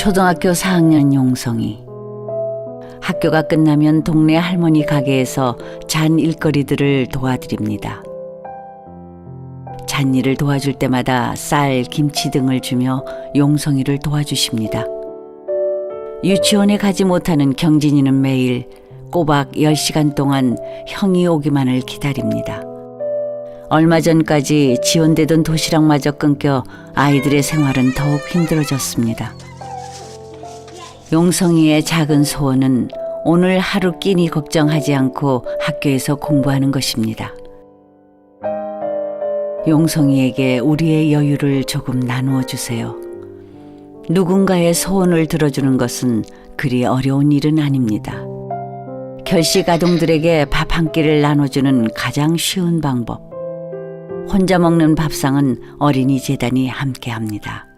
초등학교 4학년 용성이 학교가 끝나면 동네 할머니 가게에서 잔 일거리들을 도와드립니다. 잔일을 도와줄 때마다 쌀, 김치 등을 주며 용성이를 도와주십니다. 유치원에 가지 못하는 경진이는 매일 꼬박 10시간 동안 형이 오기만을 기다립니다. 얼마 전까지 지원되던 도시락마저 끊겨 아이들의 생활은 더욱 힘들어졌습니다. 용성이의 작은 소원은 오늘 하루 끼니 걱정하지 않고 학교에서 공부하는 것입니다. 용성이에게 우리의 여유를 조금 나누어 주세요. 누군가의 소원을 들어주는 것은 그리 어려운 일은 아닙니다. 결식 아동들에게 밥 한 끼를 나눠주는 가장 쉬운 방법. 혼자 먹는 밥상은 어린이 재단이 함께 합니다.